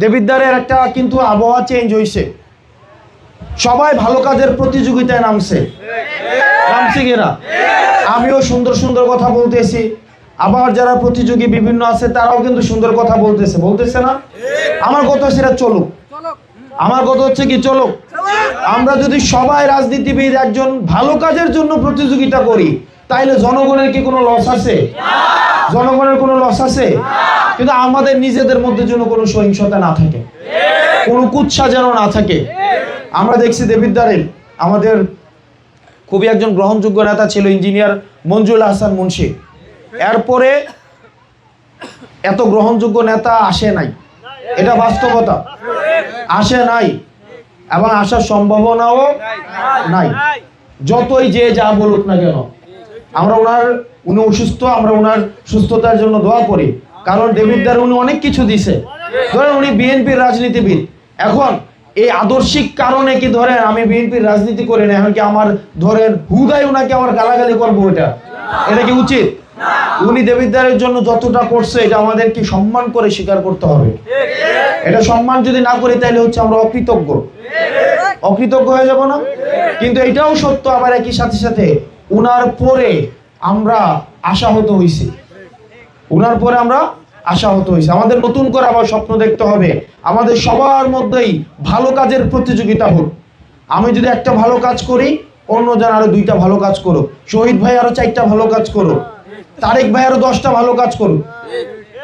দেবিদ্বারের একটা কিন্তু আবহাওয়া চেঞ্জ হয়েছে সবাই ভালো কাজের প্রতিযোগিতায় নামছে। নামছে কিনা? আমিও সুন্দর সুন্দর কথা বলতেছি। আবার যারা প্রতিযোগী বিভিন্ন আছে, তারাও কিন্তু সুন্দর কথা বলতেছে। বলতেছে না? আমার কথা সেটা চলুক। আমার কথা হচ্ছে কি চলুক? আমরা যদি সবাই রাজনীতিবিদ একজন ভালো কাজের জন্য প্রতিযোগিতা করি, তাইলে জনগণের কি কোনো লস আছে? জনগণের কোনো লস আছে? কিন্তু আমাদের নিজেদের মধ্যে যেন কোনো সহিংসতা না থাকে। কোনো কুৎসা যেন না থাকে। আমরা দেখছি দেবিদ্বারের আমাদের খুবই একজন গ্রহণযোগ্য নেতা ছিল ইঞ্জিনিয়ার মঞ্জুল হাসান মুন্সি। এরপরে এত গ্রহণযোগ্য নেতা আসে নাই। এটা বাস্তবতা। আসে নাই এবং আসার সম্ভাবনাও নাই। যতই যে যা বলুক না কেন, আমরা ওনার উনি অসুস্থ, আমরা ওনার সুস্থতার জন্য দোয়া করি। কারণ দেবিদ্দার উনি অনেক কিছু দিছে। ধরেন উনি বিএনপির রাজনীতিবিদ। এখন এই আদর্শিক কারণে কি ধরেন আমি বিএনপির রাজনীতি করি না, এখন কি আমার ধরেন হুদাই ওনাকে আমার গালাগালি করব এটা? এটা কি উচিত? উনি দেবিদ্দারের জন্য যতটা করছে, এটা আমাদের কি সম্মান করে স্বীকার করতে হবে। এটা সম্মান যদি না করি, তাহলে হচ্ছে আমরা অকৃতজ্ঞ। অকৃতজ্ঞ হয়ে যাব না? কিন্তু এটাও সত্য আবার একই সাথে সাথে উনার পরে আমরা আশাহত হইছি। উনার পরে আমরা আশাহত হয়েছে আমাদের নতুন করে আবার স্বপ্ন দেখতে হবে। আমাদের সবার মধ্যেই ভালো কাজের প্রতিযোগিতা হোক। আমি যদি একটা ভালো কাজ করি অন্য অন্যজন আরও দুইটা ভালো কাজ করো শহীদ ভাই আরও চারটা ভালো কাজ করো তারেক ভাই আরও দশটা ভালো কাজ করুক।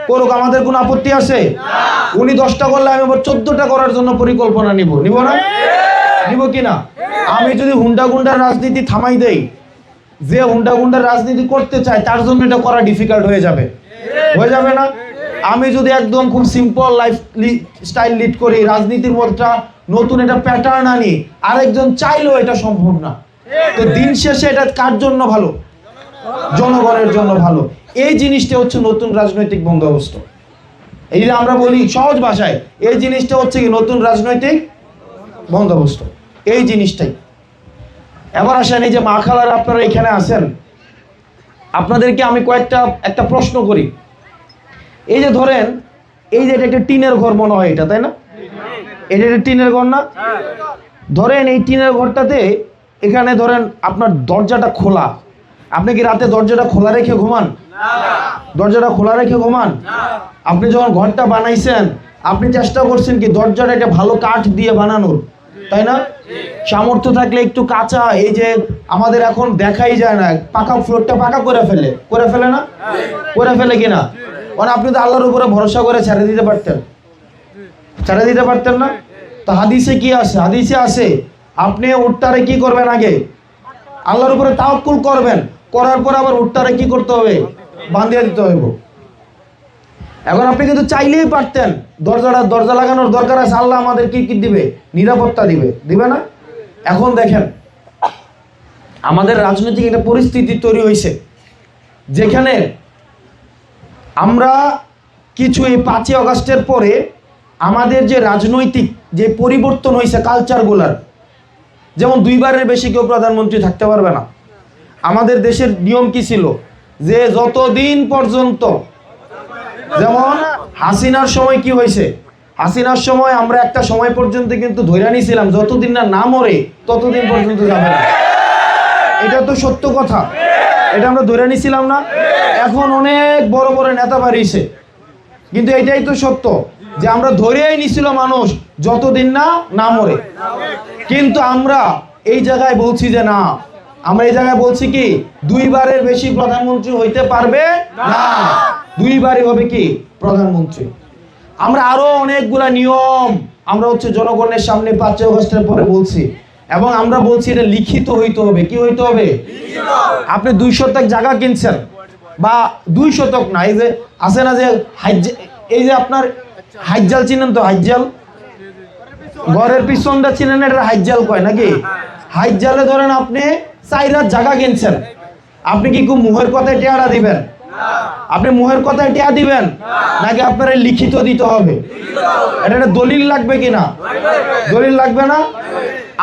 করুক, আমাদের কোনো আপত্তি আছে? উনি দশটা করলে আমি আবার চোদ্দটা করার জন্য পরিকল্পনা নিব। নিব না? নিব কিনা? আমি যদি হুন্ডা গুন্ডার রাজনীতি থামাই দেই যে হুন্ডা গুন্ডার রাজনীতি করতে চায়, তার জন্য এটা করা ডিফিকাল্ট হয়ে যাবে। হয়ে যাবে না? আমি যদি একদম খুব সিম্পল লাইফ স্টাইল লিড করি, রাজনীতির মধ্যে নতুন এটা প্যাটার্ন আনি, আরেকজন চাইলেও এটা সম্ভব না। তো দিন শেষে এটা কার জন্য ভালো? জনগণের জন্য ভালো। এই জিনিসটা হচ্ছে নতুন রাজনৈতিক বন্দোবস্ত এই যে আমরা বলি সহজ ভাষায়, এই জিনিসটা হচ্ছে কি নতুন রাজনৈতিক বন্দোবস্ত এই জিনিসটাই। এবার আসেন, এই যে মা খালার আপনারা এখানে আছেন, আপনাদেরকে আমি কয়েকটা, একটা প্রশ্ন করি। এই যে ধরেন, এই যে এটা একটা টিনের ঘর মনে হয় এটা, তাই না? এটা একটা টিনের ঘর না? ধরেন, এই টিনের ঘরটাতে এখানে ধরেন আপনার দরজাটা খোলা। আপনি কি রাতে দরজাটা খোলা রেখে ঘুমান? দরজাটা খোলা রেখে ঘুমান? আপনি যখন ঘরটা বানাইছেন, আপনি চেষ্টা করছেন কি দরজাটা একটা ভালো কাঠ দিয়ে বানানোর। তাই না? সামর্থ্য থাকলে একটু কাঁচা, এই যে আমাদের এখন দেখাই যায় না, পাকা ফ্লোরটা পাকা করে ফেলে। করে ফেলে না? করে ফেলে কিনা? মানে আপনি তো আল্লাহর উপরে ভরসা করে ছেড়ে দিতে পারতেন। ছেড়ে দিতে পারতেন না? তো হাদিসে কি আছে? হাদিসে আছে, আপনি উঠটারে কি করবেন আগে? আল্লাহর উপরে তাওকুল করবেন। করার পর আবার উঠটারে কি করতে হবে? বাঁধিয়ে দিতে হইব। এখন আপনি কিন্তু চাইলেই পারতেন। দরজাটা, দরজা লাগানোর দরকার আছে, আল্লাহ আমাদের কি কি দিবে? নিরাপত্তা দিবে। দিবে না? এখন দেখেন, আমাদের রাজনৈতিক একটা পরিস্থিতি তৈরি হয়েছে, যেখানে আমরা কিছু এই পাঁচই অগাস্টের পরে আমাদের যে রাজনৈতিক যে পরিবর্তন হয়েছে কালচারগুলার যেমন দুইবারের বেশি কেউ প্রধানমন্ত্রী থাকতে পারবে না। আমাদের দেশের নিয়ম কি ছিল? যে যতদিন পর্যন্ত যেমন হাসিনার সময় কি হয়েছে? হাসিনার সময় আমরা একটা সময় পর্যন্ত কিন্তু ধৈর্য নিয়েছিলাম যতদিন না না মরে ততদিন পর্যন্ত যাবে না। এটা তো সত্য কথা। এটা আমরা ধরে নিছিলাম না। এখন অনেক বড় বড় নেতা বাড়িয়েছে। কিন্তু এটাই তো সত্য যে আমরা ধরেই নিছিল মানুষ যতদিন না না মরে। কিন্তু আমরা এই জায়গায় বলছি যে না আমরা এই জায়গায় বলছি কি দুইবারের বেশি প্রধানমন্ত্রী হইতে পারবে না। দুইবারই হবে কি প্রধানমন্ত্রী। আমরা আরও অনেকগুলা নিয়ম আমরা হচ্ছে জনগণের সামনে পাঁচই অগস্টের পরে বলছি। এবং আমরা বলছি এটা লিখিত হইতে হবে। কি হইতে হবে? আপনি দুই শতক জায়গা কিনছেন বা দুই শতক না এই যে আছে না যে হাইজ এই যে আপনার হাইজাল চিনেন তো হাইজাল ঘরের পিছনটা চিনেন এটা হাইজাল কয় নাকি? হাইজালে ধরেন আপনি চাইরাত জায়গা কিনছেন আপনি কি খুব মুহের কথায় টেয়ারা দিবেন? আপনি মুহের কথায় টেয়া দিবেন? নাকি আপনার লিখিত দিতে হবে? এটা একটা দলিল লাগবে কি না? দলিল লাগবে না?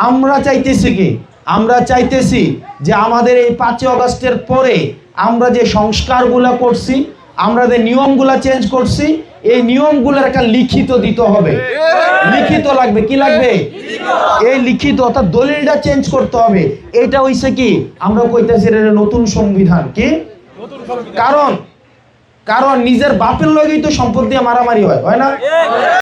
আমরা চাইতেছি কি? আমরা চাইতেছি যে আমাদের এই পাঁচই অগস্টের পরে আমরা যে সংস্কারগুলো করছি, আমরা যে নিয়মগুলো চেঞ্জ করছি এই নিয়মগুলোর একটা লিখিত দিতে হবে। লিখিত লাগবে কি লাগবে? এই লিখিত অর্থাৎ দলিলটা চেঞ্জ করতে হবে। এটা হইছে কি? আমরা কইতেছি এটা নতুন সংবিধান কি? কারণ কারণ নিজের বাপের লগেই তো সম্পদ দিয়ে মারামারি হয় হয় না?